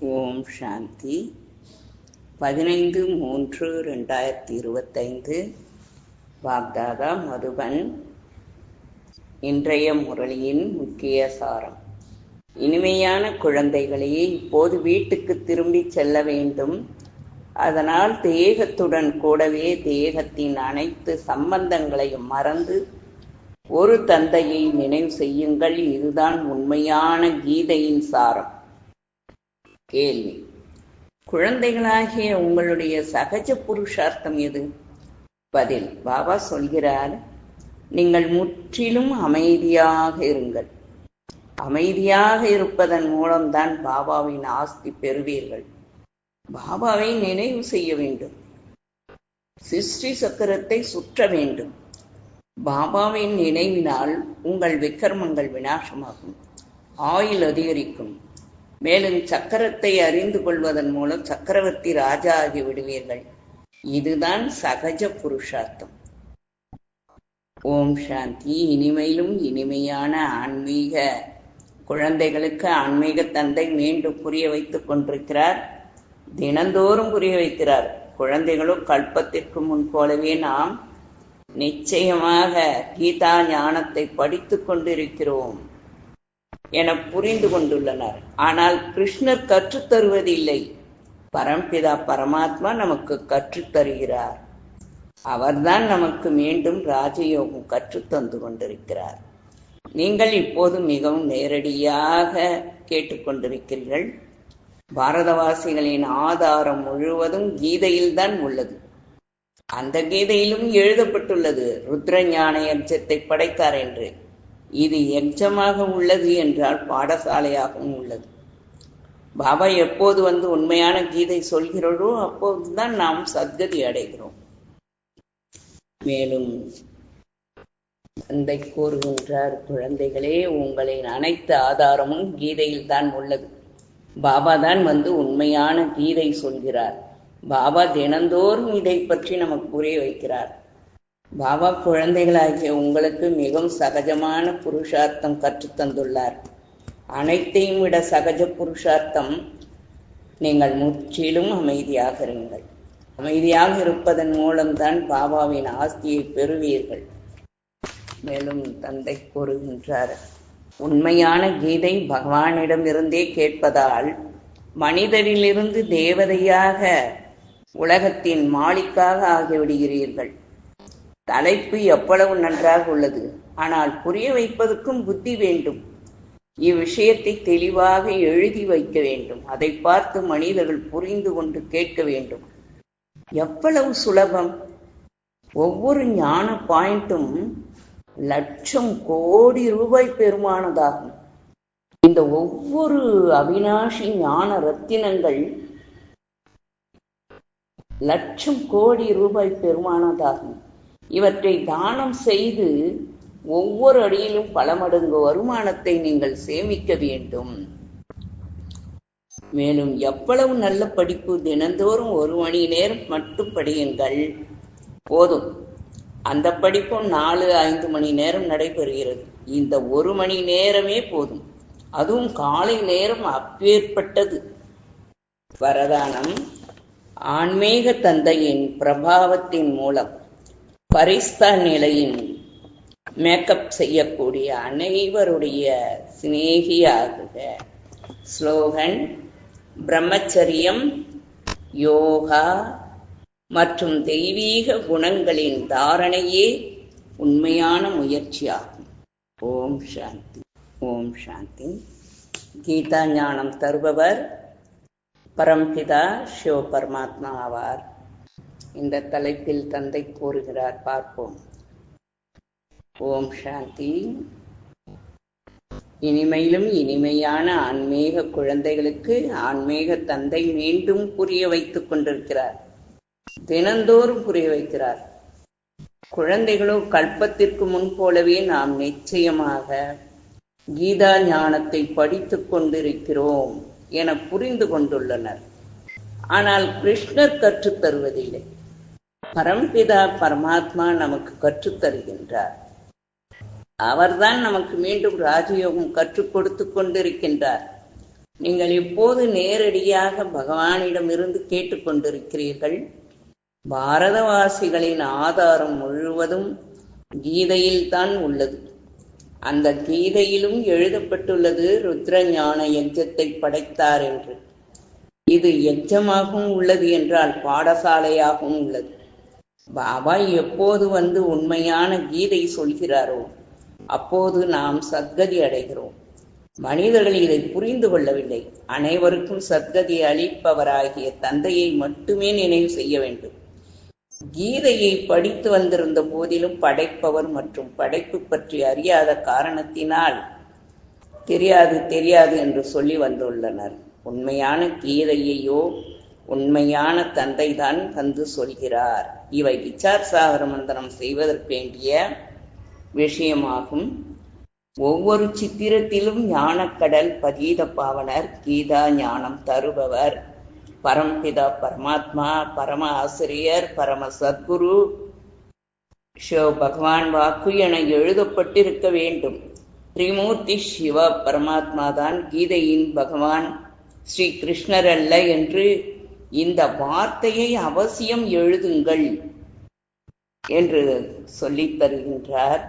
ஓம் சாந்தி. பதினைந்து மூன்று ரெண்டாயிரத்தி இருபத்தைந்து வாக்தாதா மதுபன். இன்றைய முரளியின் முக்கிய சாரம். இனிமையான குழந்தைகளே இப்போது வீட்டுக்கு திரும்பி செல்ல வேண்டும். அதனால் தேகத்துடன் கூடவே தேகத்தின் அனைத்து சம்பந்தங்களையும் மறந்து ஒரு தந்தையை நினைவு செய்யுங்கள். இதுதான் உண்மையான கீதையின் சாரம். கேள்வி. குழந்தைகளாகிய உங்களுடைய சகஜ புருஷார்த்தம் எது? பதில் பாபா சொல்கிறார் நீங்கள் முற்றிலும் அமைதியாக இருங்கள். அமைதியாக இருப்பதன் மூலம்தான் பாபாவின் ஆஸ்தி பெறுவீர்கள். பாபாவை நினைவு செய்ய வேண்டும். சிருஷ்டி சக்கரத்தை சுற்ற வேண்டும். பாபாவின் நினைவினால் உங்கள் விக்கிரமங்கள் வினாசமாகும் ஆயுள் அதிகரிக்கும். மேலும் சக்கரத்தை அறிந்து கொள்வதன் மூலம் சக்கரவர்த்தி ராஜா ஆகி விடுவீர்கள். இதுதான் சகஜ புருஷார்த்தம். ஓம் சாந்தி. இனிமையிலும் இனிமையான ஆன்மீக குழந்தைகளுக்கு ஆன்மீக தந்தை மீண்டும் புரிய வைத்துக் கொண்டிருக்கிறார். தினந்தோறும் புரிய வைக்கிறார். குழந்தைகளும் கல்பத்திற்கு முன் போலவே நாம் நிச்சயமாக கீதா ஞானத்தை படித்துக் கொண்டிருக்கிறோம். என புரிந்து கொண்டுள்ளனர். ஆனால் கிருஷ்ணர் கற்றுத் தருவதில்லை பரம்பிதா பரமாத்மா நமக்கு கற்றுத் தருகிறார் அவர்தான் நமக்கு மீண்டும் ராஜயோகம் கற்றுத்தந்து கொண்டிருக்கிறார். நீங்கள் இப்போது மிகவும் நேரடியாக கேட்டுக்கொண்டிருக்கிறீர்கள். பாரதவாசிகளின் ஆதாரம் முழுவதும் கீதையில்தான் உள்ளது. அந்த கீதையிலும் எழுதப்பட்டுள்ளது ருத்ர ஞான யஜத்தை படைத்தார் என்று. இது எச்சமாக உள்ளது என்றால் பாடசாலையாகவும் உள்ளது. பாபா எப்போது வந்து உண்மையான கீதை சொல்கிறோரோ அப்போதுதான் நாம் சத்கதி அடைகிறோம். மேலும் தந்தை கூறுகின்றார் குழந்தைகளே உங்களின் அனைத்து ஆதாரமும் கீதையில் தான் உள்ளது. பாபா தான் வந்து உண்மையான கீதை சொல்கிறார். பாபா தினந்தோறும் இதை பற்றி நமக்கு புரிய வைக்கிறார். பாபா குழந்தைகளாகிய உங்களுக்கு மிகவும் சகஜமான புருஷார்த்தம் கற்றுத்தந்துள்ளார். அனைத்தையும் விட சகஜ புருஷார்த்தம் நீங்கள் முற்றிலும் அமைதியாக இருங்கள். அமைதியாக இருப்பதன் மூலம்தான் பாபாவின் ஆஸ்தியை பெறுவீர்கள். மேலும் தந்தை கூறுகின்றார் உண்மையான கீதை பகவானிடமிருந்தே கேட்பதால் மனிதரிலிருந்து தேவதையாக உலகத்தின் மாளிக்காக ஆகிவிடுகிறீர்கள். தலைப்பு எவ்வளவு நன்றாக உள்ளது. ஆனால் புரிய வைப்பதற்கும் புத்தி வேண்டும். இவ்விஷயத்தை தெளிவாக எழுதி வைக்க வேண்டும். அதை பார்த்து மனிதர்கள் புரிந்து கொண்டு கேட்க வேண்டும். எவ்வளவு சுலபம். ஒவ்வொரு ஞான பாயிண்ட்டும் லட்சம் கோடி ரூபாய் பெருமானதாகும். இந்த ஒவ்வொரு அவினாஷி ஞான ரத்தினங்கள் லட்சம் கோடி ரூபாய் பெருமானதாகும். இவற்றை தானம் செய்து ஒவ்வொரு அடியிலும் பல மடங்கு வருமானத்தை நீங்கள் சேமிக்க வேண்டும். மேலும் எவ்வளவு நல்ல படிப்பு தினந்தோறும் ஒரு மணி நேரம் மட்டும் படியுங்கள். போதும். அந்த படிப்பும் நாலு ஐந்து மணி நேரம் நடைபெறுகிறது. இந்த ஒரு மணி நேரமே போதும். அதுவும் காலை நேரம் அப்பேற்பட்டது. வரதானம் ஆன்மீக தந்தையின் பிரபாவத்தின் மூலம். பரிஸ்தா நிலையின் மேக்கப் செய்யக்கூடிய அனைவருடைய சிநேகியாகுக. ஸ்லோகன் பிரம்மச்சரியம் யோகா மற்றும் தெய்வீக குணங்களின் தாரணையே உண்மையான முயற்சியாகும். ஓம் சாந்தி. ஓம் சாந்தி. கீதா ஞானம் தருபவர் பரம்பிதா சிவ பரமாத்மா ஆவார். இந்த தலைப்பில் தந்தை கூறுகிறார். பார்ப்போம். ஓம் சாந்தி. இனிமையிலும் இனிமையான ஆன்மீக குழந்தைகளுக்கு ஆன்மீக தந்தை மீண்டும் புரிய வைத்துக் கொண்டிருக்கிறார். தினந்தோறும் புரிய வைக்கிறார். குழந்தைகளோ கல்பத்திற்கு முன் போலவே நாம் நிச்சயமாக கீதா ஞானத்தை படித்துக் கொண்டிருக்கிறோம் என புரிந்து கொண்டுள்ளனர். ஆனால் கிருஷ்ணர் கற்றுத் தருவதில்லை. பரம்பிதா பரமாத்மா நமக்கு கற்றுத் தருகின்றார் அவர்தான் நமக்கு மீண்டும் ராஜயோகம் கற்றுக் கொடுத்து கொண்டிருக்கின்றார். நீங்கள் இப்போது நேரடியாக பகவானிடமிருந்து கேட்டுக்கொண்டிருக்கிறீர்கள் பாரதவாசிகளின் ஆதாரம் முழுவதும் கீதையில்தான் உள்ளது. அந்த கீதையிலும் எழுதப்பட்டுள்ளது ருத்ர ஞான யஜ்ஜத்தை படைத்தார் என்று. இது யஜ்ஜமாகவும் உள்ளது என்றால் பாடசாலையாகவும் உள்ளது. பாபா எப்போது வந்து உண்மையான கீதை சொல்கிறாரோ அப்போது நாம் சத்கதி அடைகிறோம். மனிதர்கள் இதை புரிந்து கொள்ளவில்லை. அனைவருக்கும் சத்கதி அளிப்பவராகிய தந்தையை மட்டுமே நினைவு செய்ய வேண்டும். கீதையை படித்து வந்திருந்த போதிலும் படைப்பவர் மற்றும் படைப்பு பற்றி அறியாத காரணத்தினால் தெரியாது தெரியாது என்று சொல்லி வந்துள்ளனர். உண்மையான கீதையையோ உண்மையான தந்தை தான் வந்து சொல்கிறார். இவை இச்சார் சாகர மந்திரம் செய்வதற்கேண்டிய விஷயமாகும். ஒவ்வொரு சித்திரத்திலும் ஞானக்கடல் பதீத பாவனர் கீதா ஞானம் தருபவர். பரம்பிதா பரமாத்மா பரம ஆசிரியர் பரம சத்குரு. ஷோ பகவான் வாக்கு என எழுதப்பட்டிருக்க வேண்டும். திரிமூர்த்தி சிவ பரமாத்மா தான் கீதையின் பகவான். ஸ்ரீ கிருஷ்ணர் அல்ல என்று இந்த வார்த்தையை அவசியம் எழுதுங்கள் என்று சொல்லி தருகின்றார்.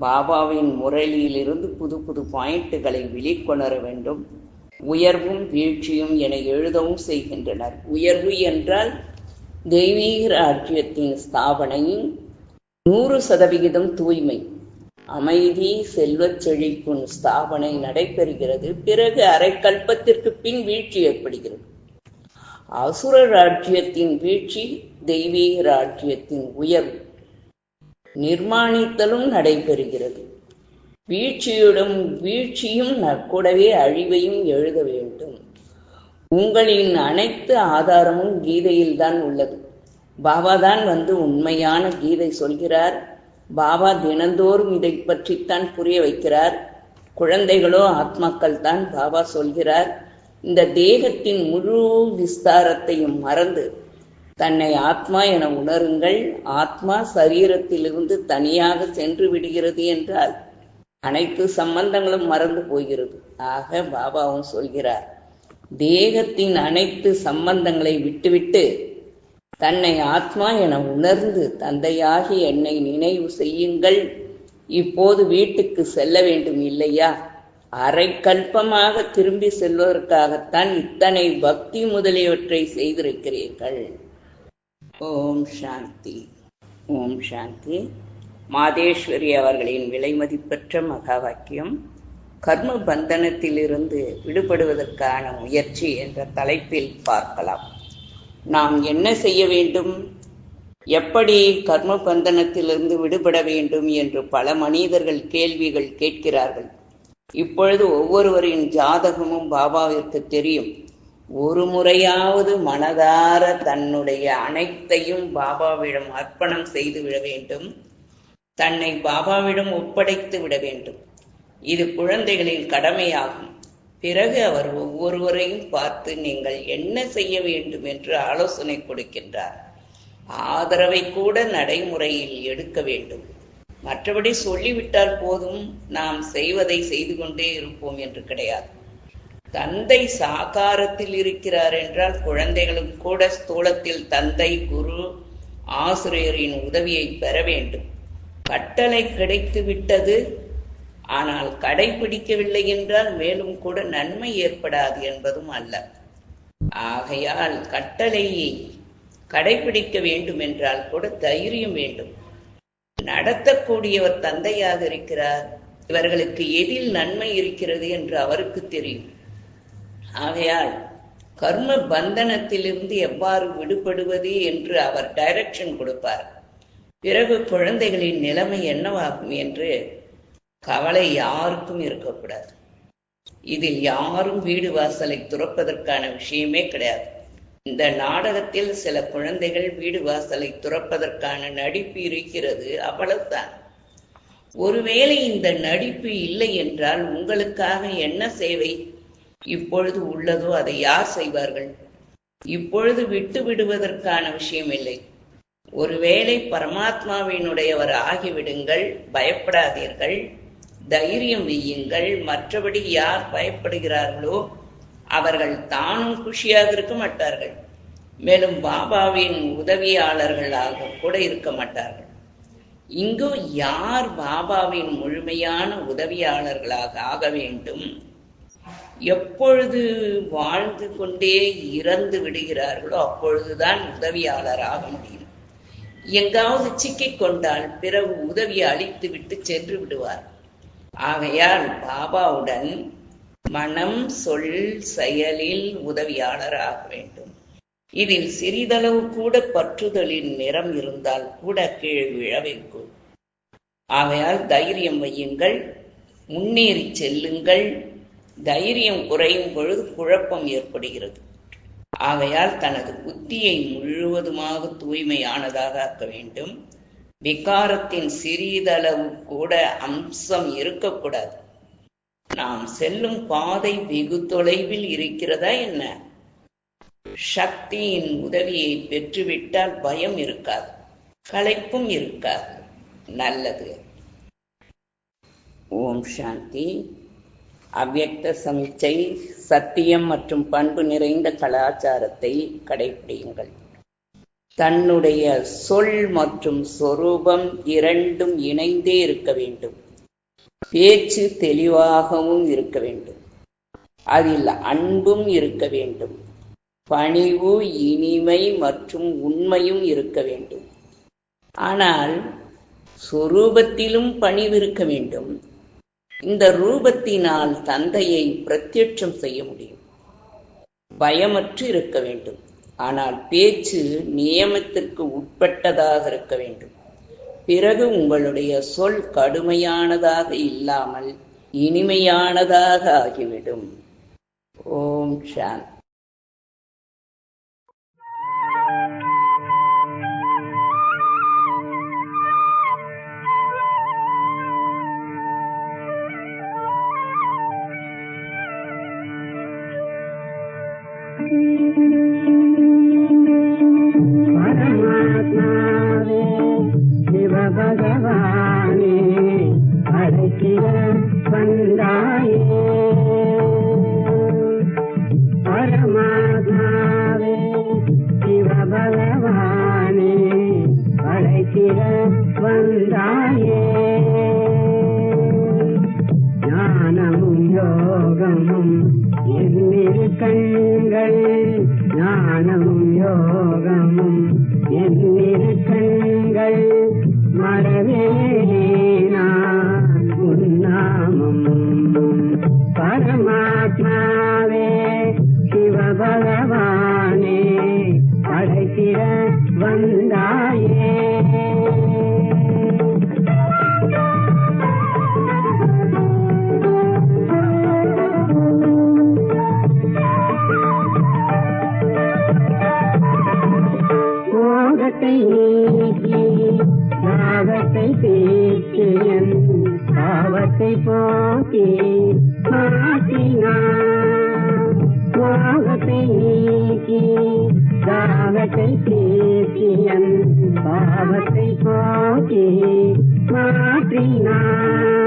பாபாவின் முரளியிலிருந்து புது புது பாயிண்ட்டுகளை வெளிக்கொணர வேண்டும். உயர்வும் வீழ்ச்சியும் என எழுதவும் செய்கின்றனர். உயர்வு என்றால் தெய்வீக ராஜ்யத்தின் ஸ்தாபனை. நூறு சதவிகிதம் தூய்மை. அமைதி செல்வச் செழிப்புன் ஸ்தாபனை நடைபெறுகிறது. பிறகு அரை கல்பத்திற்கு பின் வீழ்ச்சி ஏற்படுகிறது. அசுர ராஜ்யத்தின் வீழ்ச்சி தெய்வீக ராஜ்யத்தின் உயர்வு. நிர்மாணித்தலும் நடைபெறுகிறது. வீழ்ச்சியுடன் வீழ்ச்சியும் கூடவே அழிவையும் எழுத வேண்டும். உங்களின் அனைத்து ஆதாரமும் கீதையில் தான் உள்ளது. பாபா தான் வந்து உண்மையான கீதை சொல்கிறார். பாபா தினந்தோறும் இதை பற்றித்தான் புரிய வைக்கிறார். குழந்தைகளோ ஆத்மாக்கள் தான் பாபா சொல்கிறார். இந்த தேகத்தின் முழு விஸ்தாரத்தையும் மறந்து தன்னை ஆத்மா என உணருங்கள். ஆத்மா சரீரத்திலிருந்து தனியாக சென்று விடுகிறது என்றால் அனைத்து சம்பந்தங்களும் மறந்து போகிறது. ஆக பாபாவும் சொல்கிறார் தேகத்தின் அனைத்து சம்பந்தங்களை விட்டுவிட்டு தன்னை ஆத்மா என உணர்ந்து தந்தையாகி என்னை நினைவு செய்யுங்கள். இப்போது வீட்டுக்கு செல்ல வேண்டும் இல்லையா? அரை கல்பமாக திரும்பி செல்வதற்காகத்தான் இத்தனை பக்தி முதலியவற்றை செய்திருக்கிறீர்கள். ஓம் சாந்தி. ஓம் சாந்தி. மாதேஸ்வரி அவர்களின் விலைமதிப்பற்ற மகா வாக்கியம் கர்ம பந்தனத்திலிருந்து விடுபடுவதற்கான முயற்சி என்ற தலைப்பில் பார்க்கலாம். நாம் என்ன செய்ய வேண்டும்? எப்படி கர்ம பந்தனத்திலிருந்து விடுபட வேண்டும் என்று பல மனிதர்கள் கேள்விகள் கேட்கிறார்கள். இப்பொழுது ஒவ்வொருவரின் ஜாதகமும் பாபாவிற்கு தெரியும். ஒரு முறையாவது மனதார தன்னுடைய அனைத்தையும் பாபாவிடம் அர்ப்பணம் செய்து விட வேண்டும். தன்னை பாபாவிடம் ஒப்படைத்து விட வேண்டும். இது குழந்தைகளின் கடமையாகும். பிறகு அவர் ஒவ்வொருவரையும் பார்த்து நீங்கள் என்ன செய்ய வேண்டும் என்று ஆலோசனை கொடுக்கின்றார். ஆதரவை கூட நடைமுறையில் எடுக்க வேண்டும். மற்றபடி சொல்லிவிட்டால் போதும் நாம் செய்வதை செய்து கொண்டே இருப்போம் என்று கிடையாது. தந்தை சாகாரத்தில் இருக்கிறார் என்றால் குழந்தைகளும் கூட ஸ்தூலத்தில் தந்தை குரு ஆசிரியரின் உதவியை பெற வேண்டும். கட்டளை கிடைத்து விட்டது ஆனால் கடைபிடிக்கவில்லை என்றால் மேலும் கூட நன்மை ஏற்படாது என்பதும் அல்ல. ஆகையால் கட்டளையை கடைபிடிக்க வேண்டும் என்றால் கூட தைரியம் வேண்டும். நடத்தக்கூடியவர் தந்தையாக இருக்கிறார். இவர்களுக்கு எதில் நன்மை இருக்கிறது என்று அவருக்கு தெரியும். ஆகையால் கர்ம பந்தனத்திலிருந்து எவ்வாறு விடுபடுவது என்று அவர் டைரக்ஷன் கொடுப்பார். பிறகு குழந்தைகளின் நிலைமை என்னவாகும் என்று கவலை யாருக்கும் இருக்கக்கூடாது. இதில் யாரும் வீடு வாசலை துறப்பதற்கான விஷயமே கிடையாது. இந்த நாடகத்தில் சில குழந்தைகள் வீடு வாசலை துறப்பதற்கான நடிப்பு இருக்கிறது அவ்வளவுதான். ஒருவேளை இந்த நடிப்பு இல்லை என்றால் உங்களுக்காக என்ன சேவை? இப்பொழுது உள்ளதோ அதை யார் செய்வார்கள்? இப்பொழுது விட்டு விடுவதற்கான விஷயம் இல்லை. ஒருவேளை பரமாத்மாவினுடையவர் ஆகிவிடுங்கள் பயப்படாதீர்கள் தைரியம் வையுங்கள் மற்றபடி யார் பயப்படுகிறார்களோ அவர்கள் தானும் குஷியாக இருக்க மாட்டார்கள். மேலும் பாபாவின் உதவியாளர்களாக கூட இருக்க மாட்டார்கள். இங்கு யார் பாபாவின் முழுமையான உதவியாளர்களாக ஆக வேண்டும்? எப்பொழுது வாழ்ந்து கொண்டே இறந்து விடுகிறார்களோ அப்பொழுதுதான் உதவியாளர் ஆக முடியும். எங்காவது சிக்கிக் கொண்டால் பிறகு உதவியை அளித்து விட்டு சென்று விடுவார். ஆகையால் பாபாவுடன் மனம் சொல் செயலில் உதவியாளர் ஆக வேண்டும். இதில் சிறிதளவு கூட பற்றுதலின் நிறம் இருந்தால் கூட கீழ் விழவைக்கும் ஆகையால் தைரியம் வையுங்கள் முன்னேறி செல்லுங்கள். தைரியம் குறையும் பொழுது குழப்பம் ஏற்படுகிறது. ஆகையால் தனது புத்தியை முழுவதுமாக தூய்மையானதாக ஆக்க வேண்டும். விகாரத்தின் சிறிதளவு கூட அம்சம் இருக்கக்கூடாது. நாம் செல்லும் பாதை வெகு தொலைவில் இருக்கிறதா என்ன? சக்தியின் உதவியை பெற்றுவிட்டால் பயம் இருக்காது களைப்பும் இருக்காது. நல்லது. ஓம் சாந்தி. அவ்வக்த சமிச்சை சத்தியம் மற்றும் பண்பு நிறைந்த கலாச்சாரத்தை கடைபிடியுங்கள் தன்னுடைய சொல் மற்றும் சொரூபம் இரண்டும் இணைந்தே இருக்க வேண்டும். பேச்சு தெளிவாகவும் இருக்க வேண்டும். அதில் அன்பும் இருக்க வேண்டும். பணிவு இனிமை மற்றும் உண்மையும் இருக்க வேண்டும். ஆனால் சொரூபத்திலும் பணிவு இருக்க வேண்டும். இந்த ரூபத்தினால் தந்தையை பிரத்யட்சம் செய்ய முடியும். பயமற்று இருக்க வேண்டும். ஆனால் பேச்சு நியமத்திற்கு உட்பட்டதாக இருக்க வேண்டும். பிறகு உங்களுடைய சொல் கடுமையானதாக இல்லாமல் இனிமையானதாக ஆகிவிடும். ஓம் சாந்தி. சிவபகவானே அழைக்கிற வந்தாயே பரமாத்மாவே சிவபகவானே அழைக்கிற வந்தாயே ஞானமும் யோகமும் என்னிரு கண்கள் ஞானமும் யோகமும் என்னிரு நாகத்தை நீக்கி நாகத்தை தீர்த்தியன் பாவத்தை போக்கி மாற்றினான் நாகத்தை நீக்கி நாகத்தை தீர்த்தியன் பாவத்தை போக்கி மாற்றினான்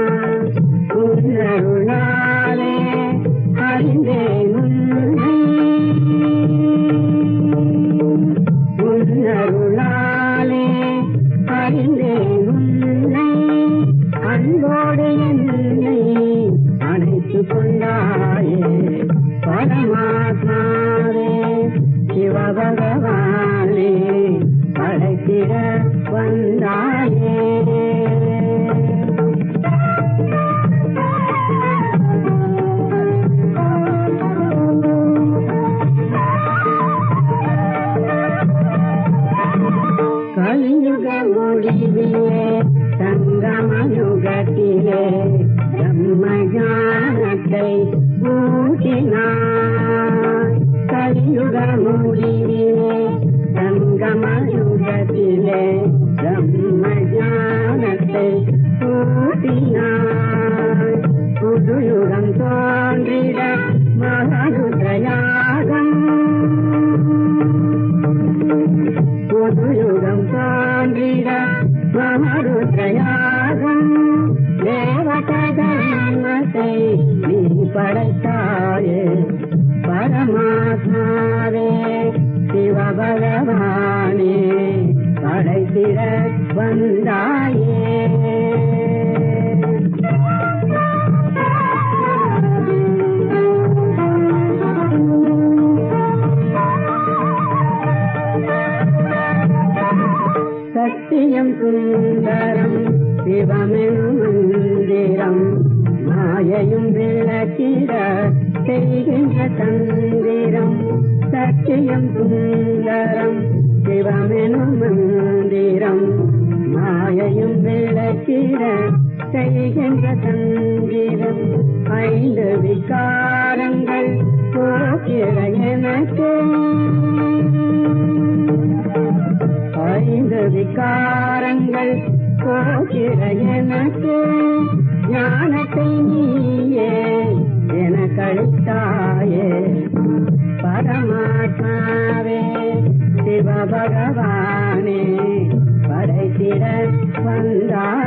ಗುಡಿವಿಯೇ ಸಂಗಮನುಗತಿಯೇ ಬ್ರಹ್ಮಜ್ಞಾನಕೈ ಭೂಷಿನ ಕಲಿಯುಗ ಮೂಡಿವಿಯೇ ಸಂಗಮನುಗತಿಯೇ ಬ್ರಹ್ಮಜ್ಞಾನಕೈ ಭೂಷಿನ படைத்தாயே. பரமாத்மாவே சிவபகவானே படைத்திட வந்தாயே. சத்தியம் சுந்தரம் சிவமென் மந்திரம். மாயையும் விளக்கிட செய்கின்ற தந்திரம் சத்தியம் சுந்தரம் சிவமெனும் மந்திரம். மாயையும் விளக்கிட செய்கின்ற தந்திரம் ஐந்து விகாரங்கள் போக்கிற எனக்கு. ஐந்து விகாரங்கள் போக்கிற எனக்கு. ஞானத்தை நீயே என கழித்தாயே பரமாத்மாவே சிவபகவானே படைத்திட வந்தாயே